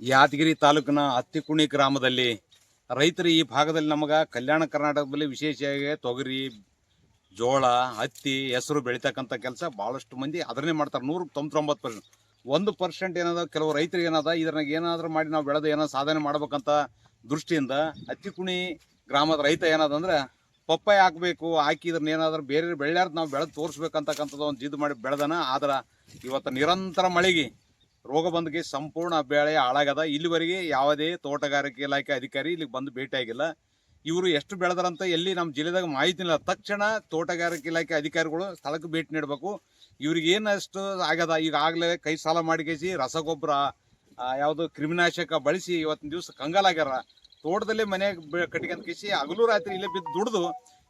ಯಾದಗಿರಿ ತಾಲೂಕಿನ ಅತ್ತಿಕುಣಿ ಗ್ರಾಮದಲ್ಲಿ ರೈತರು ಈ ಭಾಗದಲ್ಲಿ ನಮಗೆ ಕಲ್ಯಾಣ ಕರ್ನಾಟಕದಲ್ಲಿ ವಿಶೇಷವಾಗಿ ತೊಗರಿ, ಜೋಳ, ಹತ್ತಿ, ಹೆಸರು ಬೆಳಿತಕ್ಕಂಥ ಕೆಲಸ ಭಾಳಷ್ಟು ಮಂದಿ ಅದನ್ನೇ ಮಾಡ್ತಾರೆ. ನೂರಕ್ಕೆ ತೊಂಬತ್ತೊಂಬತ್ತು ಪರ್ಸೆಂಟ್. ಒಂದು ಪರ್ಸೆಂಟ್ ಏನದ ಕೆಲವು ರೈತರಿಗೆ ಏನದ ಇದ್ರಾಗ ಏನಾದರೂ ಮಾಡಿ ನಾವು ಬೆಳೆದು ಏನೋ ಸಾಧನೆ ಮಾಡ್ಬೇಕಂತ ದೃಷ್ಟಿಯಿಂದ ಅತ್ತಿಕುಣಿ ಗ್ರಾಮದ ರೈತ ಏನದಂದ್ರೆ ಪಪ್ಪಾಯ ಹಾಕಬೇಕು ಹಾಕಿದ್ರನ್ನ ಏನಾದರೂ ಬೇರೆ ಬೆಳೆಯಾರ್ದು ನಾವು ಬೆಳೆದು ತೋರಿಸ್ಬೇಕಂತಕ್ಕಂಥದ್ದು ಒಂದು ಜಿದ್ದು ಮಾಡಿ ಬೆಳೆದನ. ಆದ್ರೆ ಇವತ್ತು ನಿರಂತರ ಮಳೆಗೆ ರೋಗ ಬಂದಿಗೆ ಸಂಪೂರ್ಣ ಬೆಳೆ ಹಾಳಾಗದ ಇಲ್ಲಿವರೆಗೆ ಯಾವುದೇ ತೋಟಗಾರಿಕೆ ಇಲಾಖೆ ಅಧಿಕಾರಿ ಇಲ್ಲಿಗೆ ಬಂದು ಭೇಟಿಯಾಗಿಲ್ಲ. ಇವರು ಎಷ್ಟು ಬೆಳೆದಾರಂತ ಎಲ್ಲಿ ನಮ್ಮ ಜಿಲ್ಲೆದಾಗ ಮಾಹಿತಿ ಇಲ್ಲ. ತಕ್ಷಣ ತೋಟಗಾರಿಕೆ ಇಲಾಖೆ ಅಧಿಕಾರಿಗಳು ಸ್ಥಳಕ್ಕೆ ಭೇಟಿ ನೀಡಬೇಕು. ಇವ್ರಿಗೆ ಏನಷ್ಟು ಆಗದ ಈಗಾಗಲೇ ಕೈ ಸಾಲ ಮಾಡಿಕೇಸಿ ರಸಗೊಬ್ಬರ ಯಾವುದು ಕ್ರಿಮಿನಾಶಕ ಬಳಸಿ ಇವತ್ತಿನ ದಿವಸ ಕಂಗಾಲಾಗ್ಯಾರ. ತೋಟದಲ್ಲೇ ಮನೆ ಕಟ್ಕೊಂಡ್ ಕೇಸಿ ಹಗಲು ರಾತ್ರಿ ಇಲ್ಲೇ ಬಿದ್ದು ದುಡ್ದು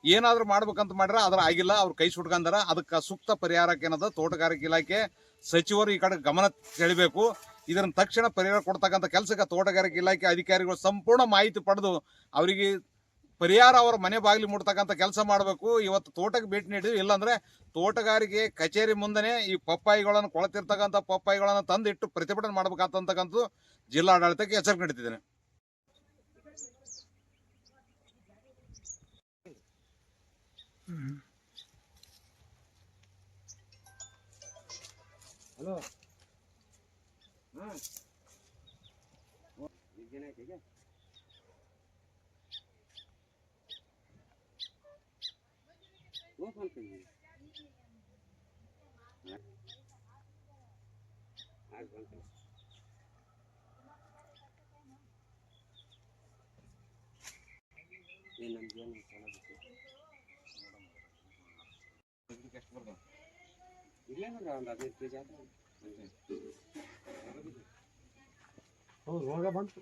ಏನಾದ್ರೂ ಮಾಡ್ಬೇಕಂತ ಮಾಡ್ರ ಅದ್ರ ಆಗಿಲ್ಲ, ಅವ್ರು ಕೈ ಸುಟ್ಕಂದಾರ ಅದಕ್ಕೆ ಸೂಕ್ತ ಪರಿಹಾರಕ್ಕೆ ಏನದ, ತೋಟಗಾರಿಕೆ ಇಲಾಖೆ, ಸಚಿವರು ಈ ಕಡೆ ಗಮನ ಸೆಳಿಬೇಕು. ಇದನ್ನ ತಕ್ಷಣ ಪರಿಹಾರ ಕೊಡ್ತಕ್ಕಂಥ ಕೆಲಸಕ್ಕೆ ತೋಟಗಾರಿಕೆ ಇಲಾಖೆ ಅಧಿಕಾರಿಗಳು ಸಂಪೂರ್ಣ ಮಾಹಿತಿ ಪಡೆದು ಅವರಿಗೆ ಪರಿಹಾರ ಅವರ ಮನೆ ಬಾಗಿಲು ಮುಟ್ತಕ್ಕಂಥ ಕೆಲಸ ಮಾಡಬೇಕು. ಇವತ್ತು ತೋಟಕ್ಕೆ ಭೇಟಿ ನೀಡಿದ್ವಿ. ಇಲ್ಲಾಂದರೆ ತೋಟಗಾರಿಕೆ ಕಚೇರಿ ಮುಂದೆನೇ ಈ ಪಪ್ಪಾಯಿಗಳನ್ನು ಕೊಳತಿರ್ತಕ್ಕಂಥ ಪಪ್ಪಾಯಿಗಳನ್ನು ತಂದಿಟ್ಟು ಪ್ರತಿಭಟನೆ ಮಾಡ್ಬೇಕಂತಕ್ಕಂಥದ್ದು ಜಿಲ್ಲಾಡಳಿತಕ್ಕೆ ಎಚ್ಚರಿಕೆ ನೀಡ್ತಿದ್ದೇನೆ. हेलो। हाँ वो फ़ोन करिए ये नंबर है। ना कस्टमर का ರೋಗ ಬಂತು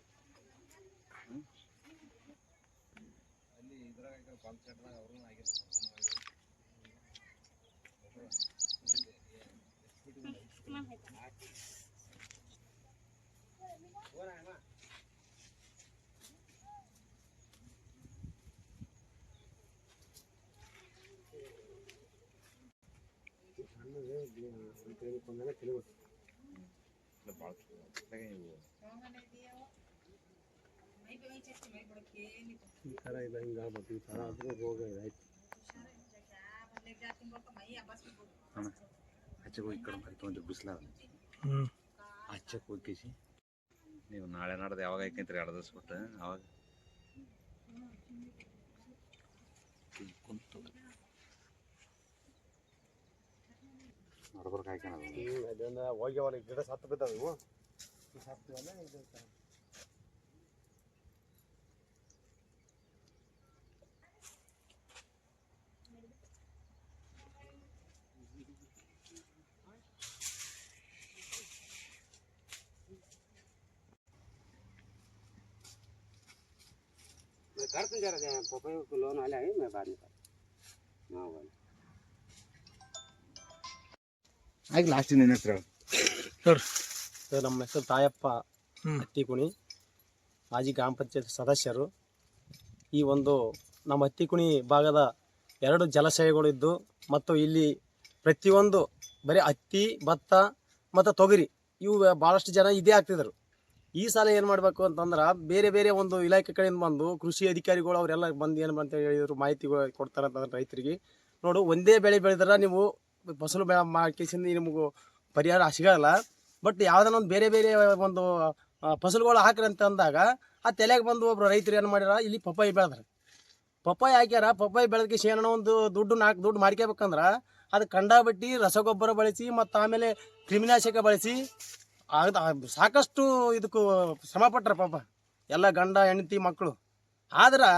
ಇದೆ ಹಿಂಗೆ ಆಗ್ಬೇಕು ಈ ಥರ ಆದರೂ ರೋಗ ಇದಾಯ್ತು ಆಚೆಗೆ ಹೋಗಿ ಕಡಿಮೆ ಮರಿ ತೊಗೊಂಡು ಬಿಸಿಲ ಆಚೆಗೆ ಹೋಗಿಸಿ ನೀವು ನಾಳೆ ನಾಡ್ದು ಯಾವಾಗ ಐಕಂತ್ರಿ ಎರಡು ದಿವಸ ಬಿಟ್ಟು ಅವಾಗ ಕುಂತು ನಡ್ಬರ್ಕ್ ಹಾಕ್ಯಾನ ಅದು. ಹ್ಞೂ ಅದನ್ನ ಹೋಗಿ ಅವ್ರಿಗೆ ಗಿಡ ಸತ್ತು ಬಿದ್ದಾವೆ ಇವು ಈ ಸತ್ತುವಲ್ಲ ಇದು ತರ. मैं कर दूं जरा पपाई को लोन वाला है मैं बाद में कर हाँ भाई ಆಯ್ತು ಲಾಸ್ಟ್ ನಿನ್ನ ಹತ್ರ ಸರ್. ನಮ್ಮ ಹೆಸರು ತಾಯಪ್ಪ ಹತ್ತಿಕುಣಿ. ಮಾಜಿ ಗ್ರಾಮ ಪಂಚಾಯತ್ ಸದಸ್ಯರು. ಈ ಒಂದು ನಮ್ಮ ಹತ್ತಿಕುಣಿ ಭಾಗದ ಎರಡು ಜಲಾಶಯಗಳು ಇದ್ದು ಮತ್ತು ಇಲ್ಲಿ ಪ್ರತಿಯೊಂದು ಬರೀ ಹತ್ತಿ ಭತ್ತ ಮತ್ತು ತೊಗರಿ ಇವು ಭಾಳಷ್ಟು ಜನ ಇದೇ ಆಗ್ತಿದ್ರು ಈ ಸಲ ಏನು ಮಾಡಬೇಕು ಅಂತಂದ್ರೆ ಬೇರೆ ಬೇರೆ ಒಂದು ಇಲಾಖೆ ಕಡೆಯಿಂದ ಬಂದು ಕೃಷಿ ಅಧಿಕಾರಿಗಳು ಅವರೆಲ್ಲ ಬಂದು ಏನು ಅಂತ ಹೇಳಿದ್ರು ಮಾಹಿತಿ ಕೊಡ್ತಾರೆ ಅಂತಂದ್ರೆ ರೈತರಿಗೆ. ನೋಡು ಒಂದೇ ಬೆಳೆ ಬೆಳೆದ್ರೆ ನೀವು ಫಸಲು ಬೆಳೆ ಮಾಡ್ಕೇಸಿಂದ ನಿಮಗೂ ಪರಿಹಾರ ಸಿಗಲ್ಲ. ಬಟ್ ಯಾವ್ದಾನ ಒಂದು ಬೇರೆ ಬೇರೆ ಒಂದು ಫಸಲುಗಳು ಹಾಕ್ರಿ ಅಂತ ಅಂದಾಗ, ಆ ತಲೆಗೆ ಬಂದು ಒಬ್ರು ರೈತರು ಏನು ಮಾಡ್ಯಾರ, ಇಲ್ಲಿ ಪಪ್ಪಾಯಿ ಬೆಳೆದ್ರೆ. ಪಪ್ಪಾಯಿ ಹಾಕ್ಯಾರ, ಪಪ್ಪಾಯಿ ಬೆಳೆದಕ್ಕೆ ಏನೋ ಒಂದು ದುಡ್ಡು ನಾಲ್ಕು ದುಡ್ಡು ಮಾಡ್ಕೋಬೇಕಂದ್ರೆ ಅದು ಕಂಡಾಬಟ್ಟಿ ರಸಗೊಬ್ಬರ ಬಳಸಿ ಮತ್ತು ಆಮೇಲೆ ಕ್ರಿಮಿನಾಶಕ ಬಳಸಿ ಅದು ಸಾಕಷ್ಟು ಇದಕ್ಕೂ ಶ್ರಮ ಪಟ್ರ ಪಾಪ, ಎಲ್ಲ ಗಂಡ, ಹೆಂಡತಿ ಮಕ್ಕಳು ಆದ್ರೆ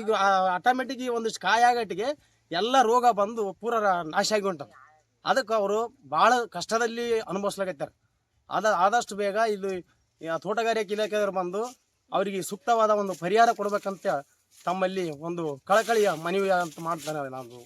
ಈಗ ಆಟೋಮೆಟಿಕ್ ಒಂದಿಷ್ಟು ಕಾಯಾಗಟ್ಟಿಗೆ ಎಲ್ಲ ರೋಗ ಬಂದು ಪೂರ ನಾಶ ಆಗಿ ಹೊಂಟದ. ಅದಕ್ಕೆ ಅವರು ಭಾಳ ಕಷ್ಟದಲ್ಲಿ ಅನುಭವಿಸ್ಲಾಗತ್ತಾರೆ ಆದ, ಆದಷ್ಟು ಬೇಗ ಇಲ್ಲಿ ತೋಟಗಾರಿಕೆ ಇಲಾಖೆಯವರು ಬಂದು ಅವರಿಗೆ ಸೂಕ್ತವಾದ ಒಂದು ಪರಿಹಾರ ಕೊಡಬೇಕಂತ ತಮ್ಮಲ್ಲಿ ಒಂದು ಕಳಕಳಿಯ ಮನವಿ ಅಂತ ಮಾಡ್ತಾರೆ ನಾನು